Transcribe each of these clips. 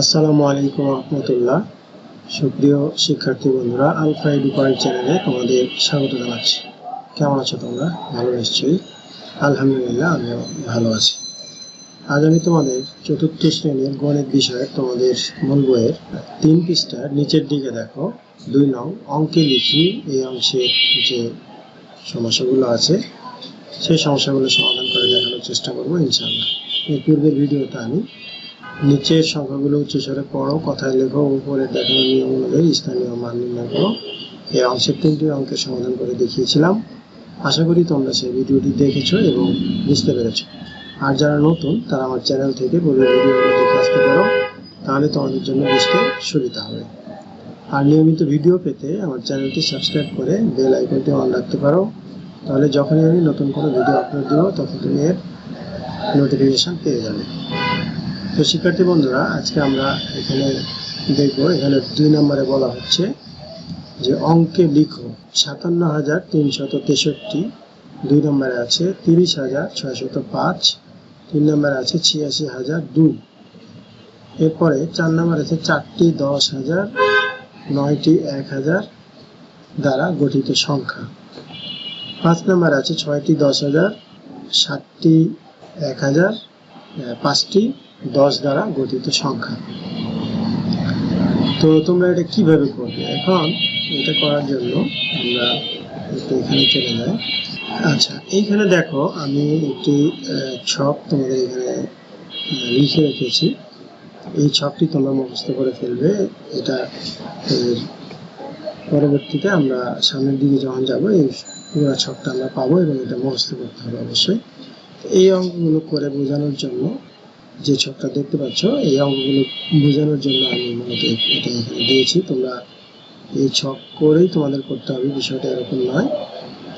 আসসালামু আলাইকুম রহমতুল্লাহ। সুপ্রিয় শিক্ষার্থী বন্ধুরা আলফা এডুকার চ্যানেলে তোমাদের স্বাগত জানাচ্ছি। কেমন আছো তোমরা? ভালো নিশ্চয়ই। আলহামদুলিল্লাহ, আমিও ভালো আছি। আজ আমি তোমাদের চতুর্থ শ্রেণির গণিত বিষয়ের তোমাদের মূল বইয়ের তিন পৃষ্ঠার নিচের দিকে দেখো। দুই নং অঙ্কে লিখি, এই অংশের যে সমস্যাগুলো আছে, সেই সমস্যাগুলো সমাধান করে দেখানোর চেষ্টা করব, ইনশাআল্লাহ। এর পূর্বের ভিডিওটা আমি নিচের সংখ্যাগুলো উচ্চস্বরে পড়ো, কথায় লেখো, উপরে দেখানো নিয়ম অনুযায়ী স্থানীয় মান নির্ণয় করো। এই অংশের তিনটি অঙ্কের সমাধান করে দেখিয়েছিলাম। আশা করি তোমরা সেই ভিডিওটি দেখেছ এবং বুঝতে পেরেছ। আর যারা নতুন, তারা আমার চ্যানেল থেকে পূর্বের ভিডিওগুলো দেখে আসতে পারো। তাহলে তোমাদের জন্য বুঝতে সুবিধা হবে। আর নিয়মিত ভিডিও পেতে আমার চ্যানেলটি সাবস্ক্রাইব করে বেল আইকনটি অন রাখতে পারো। তাহলে যখনই আমি নতুন কোনো ভিডিও আপলোড দেবো তখন তুমি এর নোটিফিকেশন পেয়ে যাবে। তো শিক্ষার্থী বন্ধুরা, আজকে আমরা এখানে দেখব, এখানে দুই নম্বরে বলা হচ্ছে যে অঙ্কে লিখো সাতান্ন হাজার তিনশত তেষট্টি, দুই নম্বরে আছে তিরিশ হাজার ছয়শত পাঁচ, তিন নম্বরে আছে ছিয়াশি হাজার দুই, এরপরে চার নম্বর আছে চারটি দশ হাজার, নয়টি এক হাজার দ্বারা গঠিত সংখ্যা, পাঁচ নম্বর আছে ছয়টি দশ হাজার, সাতটি এক হাজার, পাঁচটি দশ দ্বারা গঠিত সংখ্যা। তো তোমরা এটা কীভাবে করবে? এখন এটা করার জন্য আমরা একটু এখানে চলে যাই। আচ্ছা এইখানে দেখো আমি একটি ছক তোমাদের এখানে লিখে রেখেছি। এই ছকটি তোমরা মুখস্থ করে ফেলবে। এটা পরবর্তীতে আমরা সামনের দিকে যখন যাব, এই পুরো ছকটা আমরা পাবো এবং এটা মুখস্থ করতে হবে অবশ্যই। এই অঙ্কগুলো করে বোঝানোর জন্য যে ছকটা দেখতে পাচ্ছ, এই অঙ্কগুলো বোঝানোর জন্য আমি মূলত এটা এখানে দিয়েছি। তোমরা এই ছক করেই তোমাদের করতে হবে, বিষয়টা এরকম নয়।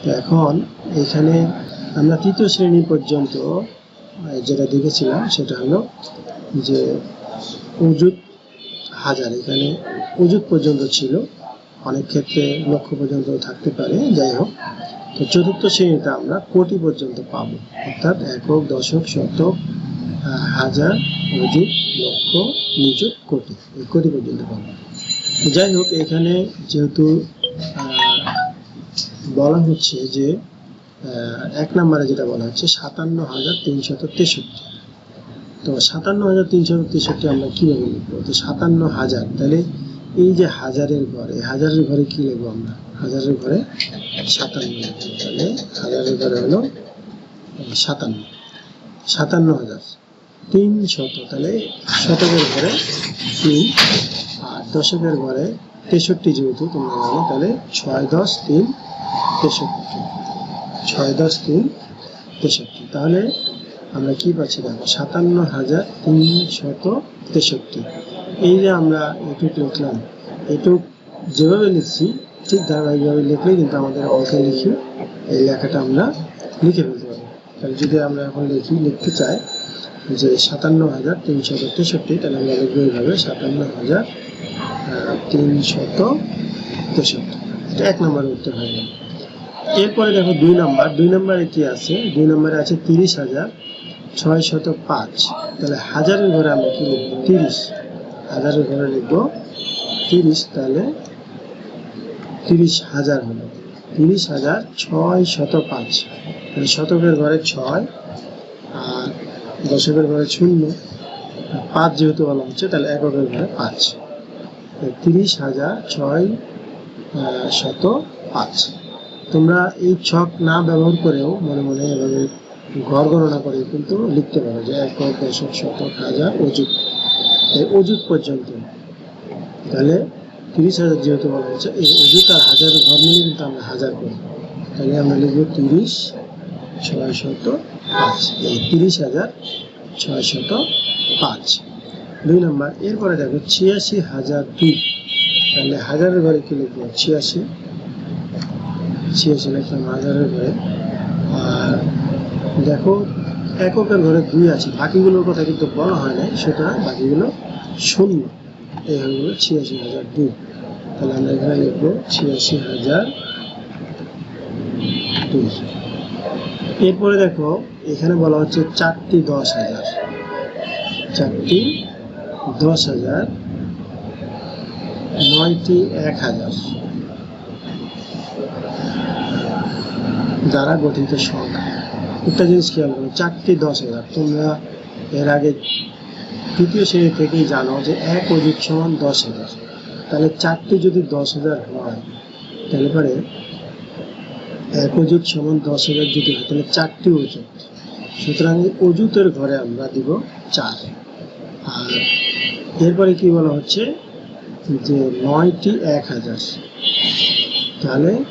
তো এখন এখানে আমরা তৃতীয় শ্রেণি পর্যন্ত যেটা দেখেছিলাম সেটা হলো যে উজুত হাজার, এখানে উজুত পর্যন্ত ছিল। অনেক ক্ষেত্রে লক্ষ পর্যন্ত থাকতে পারে, যাই হোক। তো চতুর্থ শ্রেণীতে আমরা কোটি পর্যন্ত পাবো, অর্থাৎ একক, দশক, শতক হাজার অযুত লক্ষ নিযুত কোটি, এই কোটি পর্যন্ত পাবো। যাই হোক, এখানে যেহেতু বলা হচ্ছে যে এক নম্বরে যেটা বলা হচ্ছে, সাতান্ন হাজার তিনশত তেষট্টি। তো সাতান্ন হাজার তিনশত তেষট্টি আমরা কীভাবে লিখব? তো সাতান্ন হাজার, তাহলে এই যে হাজারের ঘরে হাজারের ঘরে কী লিখব আমরা? হাজারের ঘরে সাতান্ন, তাহলে হাজারের ঘরে হলো, সাতান্ন সাতান্ন হাজার। তিন শত, তাহলে শতকের ঘরে তিন, আর দশকের ঘরে তেষট্টি যেহেতু তোমরা জানো, তাহলে ছয় দশ তিন তেষট্টি। ছয় দশ তিন তেষট্টি। তাহলে আমরা কি পাচ্ছি দেখো, সাতান্ন হাজার তিন শত তেষট্টি। এই যে আমরা এটুক লিখলাম, এটুক যেভাবে লিখছি, ঠিক ধারাবাহিকভাবে লিখলে কিন্তু আমাদের অঙ্কে লিখি, এই লেখাটা আমরা লিখে ফেলতে পারি তাহলে যদি আমরা এখন লিখি, লিখতে চাই যে সাতান্ন হাজার তিনশত তেষট্টি, তাহলে আমরা লিখব এইভাবে, সাতান্ন হাজার তিনশত তেষট্টি। এটা এক নম্বরের উত্তর হয়ে গেল। এরপরে দেখো দুই নাম্বার, দুই নম্বরে কি আছে? দুই নম্বরে আছে তিরিশ হাজার ছয় শত পাঁচ। তাহলে হাজারের ঘরে আমরা কি লিখব? তিরিশ। হাজারের ঘরে লিখব তিরিশ, তাহলে তিরিশ হাজার হলো। তিরিশ হাজার ছয় শত পাঁচ। তাহলে শতকের ঘরে ছয় দশকের ঘরে শূন্য, পাঁচ যেহেতু বলা হচ্ছে, তাহলে এককের ঘরে পাঁচ। তিরিশ হাজার ছয় শত পাঁচ। তোমরা এই ছক না ব্যবহার করেও মনে মনে এভাবে ঘর গণনা করে কিন্তু লিখতে পারো যে একক, দশক, শতক, হাজার, অযুত। এই অযুত পর্যন্ত। তাহলে তিরিশ হাজার যেহেতু বলা হচ্ছে, এই অযুত আর হাজার ঘর মিলে কিন্তু আমরা হাজার করি। তাহলে আমরা লিখব তিরিশ ছয় শত পাঁচ তিরিশ হাজার ছয় শত পাঁচ। দুই নম্বর, এরপরে দেখো ছিয়াশি হাজার দুই। তাহলে হাজারের ঘরে কি লিখব? ছিয়াশি। ছিয়াশি লিখলাম হাজারের ঘরে। আর দেখো এককের ঘরে দুই আছে। বাকিগুলোর কথা কিন্তু বলা হয় নাই, সুতরাং বাকিগুলো শূন্য। এই গেলো ছিয়াশি হাজার দুই। তাহলে আমরা এখানে লিখব ছিয়াশি হাজার দুই। এরপরে দেখো, এখানে বলা হচ্ছে চারটি দশ হাজার। চারটি দশ হাজার নয়টি এক হাজার। দ্বারা গঠিত সংখ্যা। একটা জিনিস খেয়াল করো, চারটি দশ হাজার। তোমরা এর আগে তৃতীয় শ্রেণি থেকেই জানো যে এক অধিক সমান দশ হাজার। তাহলে চারটি যদি দশ হাজার হয়, তাহলে পরে এক অজুত সমান দশ হাজার যদি হয় তাহলে চারটি অজুত সুতরাং অজুতের ঘরে আমরা দিব চার। আর এরপরে কি বলা হচ্ছে? যে নয়টি এক হাজার। তাহলে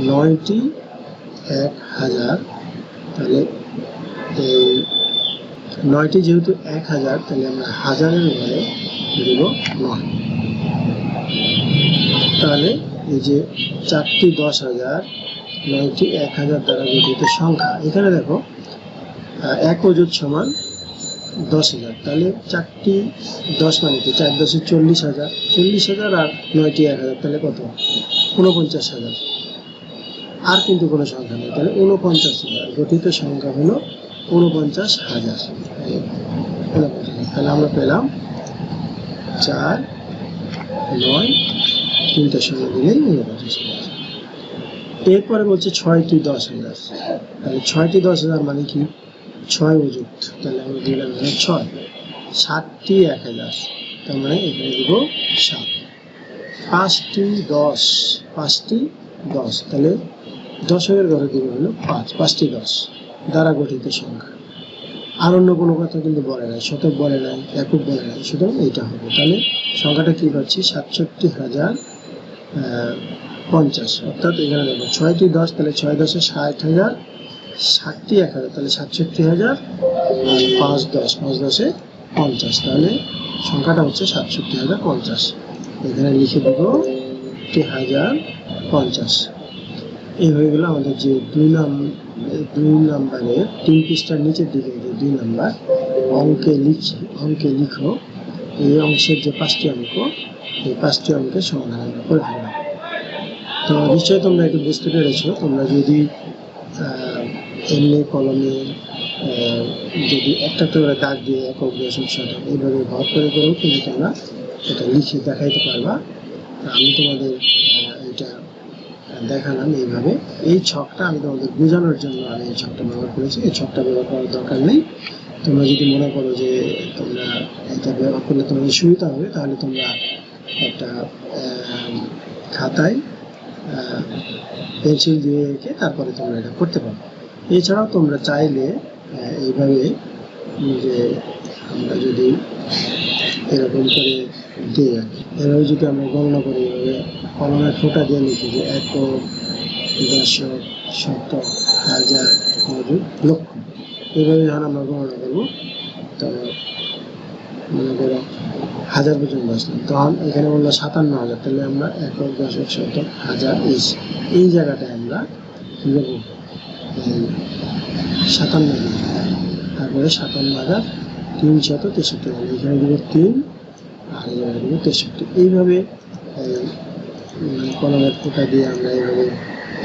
নয়টি এক হাজার। তাহলে এই নয়টি যেহেতু এক হাজার, তাহলে আমরা হাজারের ঘরে দিব নয়। তাহলে এই যে চারটি দশ হাজার নয়টি এক হাজার দ্বারা গঠিত সংখ্যা। এখানে দেখো এক অজুত সমান দশ হাজার। তাহলে চারটি দশ মানে কি? চার দশে চল্লিশ হাজার। চল্লিশ হাজার আর নয়টি এক হাজার, তাহলে কত? ঊনপঞ্চাশ হাজার। আর কিন্তু কোনো সংখ্যা নেই। তাহলে ঊনপঞ্চাশ হাজার। গঠিত সংখ্যা হলো ঊনপঞ্চাশ হাজার। তাহলে আমরা পেলাম চার, নয় তিনটার সঙ্গে দিলেই ঊনপঞ্চাশ হাজার। এরপরে বলছে ছয়টি দশ হাজার। তাহলে ছয়টি দশ হাজার মানে কি? ছয় অযুক্ত। তাহলে আমরা দিলাম ছয়। সাতটি এক হাজার। তার মানে এখানে দিব সাত। পাঁচটি দশ। পাঁচটি দশ। তাহলে দশকের ঘরে দিব হলো পাঁচ। পাঁচটি দশ। দ্বারা গঠিত সংখ্যা। আর অন্য কোনো কথা কিন্তু বলে নাই। শতক বলে নাই, একক বলে নাই। সুতরাং এইটা হবে। তাহলে সংখ্যাটা কি পাচ্ছি সাতষট্টি হাজার পঞ্চাশ অর্থাৎ এখানে দেখো ছয়টি দশ, তাহলে ছয় দশে ষাট হাজার, ষাটটি এক হাজার, তাহলে সাতষট্টি হাজার পাঁচ দশ, পাঁচ দশে পঞ্চাশ, তাহলে সংখ্যাটা হচ্ছে সাতষট্টি হাজার পঞ্চাশ। এখানে লিখে দেব একটি হাজার পঞ্চাশ। এই হয়ে গেল আমাদের যে দুই নাম, দুই নাম্বারের তিন পৃষ্ঠার নিচের দিকে যে দুই নাম্বার, অঙ্কে লিখি, অঙ্কে লিখো, এই অংশের যে পাঁচটি অঙ্ক, এই পাঁচটি অঙ্কের সমাধান আমরা করে তো নিশ্চয়ই তোমরা একটু বুঝতে পেরেছ। তোমরা যদি এমনি কলমে যদি একটা করে দাগ দিয়ে একক দশম শতক এইভাবে ভর করে করেও কিন্তু তোমরা এটা লিখে দেখাইতে পারবা। আমি তোমাদের এটা দেখালাম এইভাবে। এই ছকটা আমি তোমাদের বোঝানোর জন্য আমি এই ছকটা ব্যবহার করেছি। এই ছকটা ব্যবহার করার দরকার নেই। তোমরা যদি মনে করো যে তোমরা এটা ব্যবহার করলে তোমাদের সুবিধা হবে, তাহলে তোমরা একটা খাতায় পেন্সিল দিয়ে রেখে তারপরে তোমরা এটা করতে পারো এছাড়াও তোমরা চাইলে এইভাবে যে আমরা যদি এরকম করে দিই আর কি। এভাবে যদি আমরা গণনা করি, এভাবে কলমের ফোঁটা দিয়ে লিখি যে এক দশক শত হাজার অযুত লক্ষ এইভাবে যখন আমরা গণনা করব, তো মনে করো হাজার পর্যন্ত আসলাম। তখন এখানে বলল সাতান্ন হাজার। তাহলে আমরা একক দশক শতক হাজার এই এই জায়গাটায় আমরা করব সাতান্ন তারপরে সাতান্ন হাজার তিনশত তেষট্টি হলো। এখানে দিব তিন, আর এই জায়গায় দিব তেষট্টি। এইভাবে, এই মানে কলমের ফোঁটা দিয়ে আমরা এইভাবে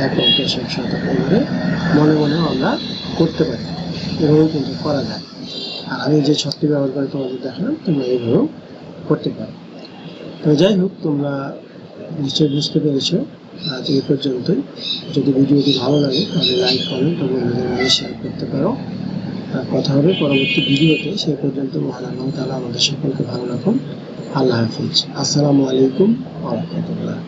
একক দশক শতক এইভাবে মনে মনে আমরা করতে পারি। এভাবেও কিন্তু করা যায়। আর আমি যে ছকটি ব্যবহার করে তোমাদের দেখালাম, তোমরা এইভাবেও করতে পারো। তো যাই হোক, তোমরা নিশ্চয়ই বুঝতে পেরেছ। আজ এই পর্যন্তই। যদি ভিডিওটি ভালো লাগে, তাহলে লাইক কমেন্ট এবং বন্ধুদের শেয়ার করতে পারো। কথা হবে পরবর্তী ভিডিওতে। সে পর্যন্ত মহান আল্লাহ তালা আমাদের সকলকে ভালো রাখুন। আল্লাহ হাফিজ। আসসালামু আলাইকুম ওয়া রাহমাতুল্লাহ।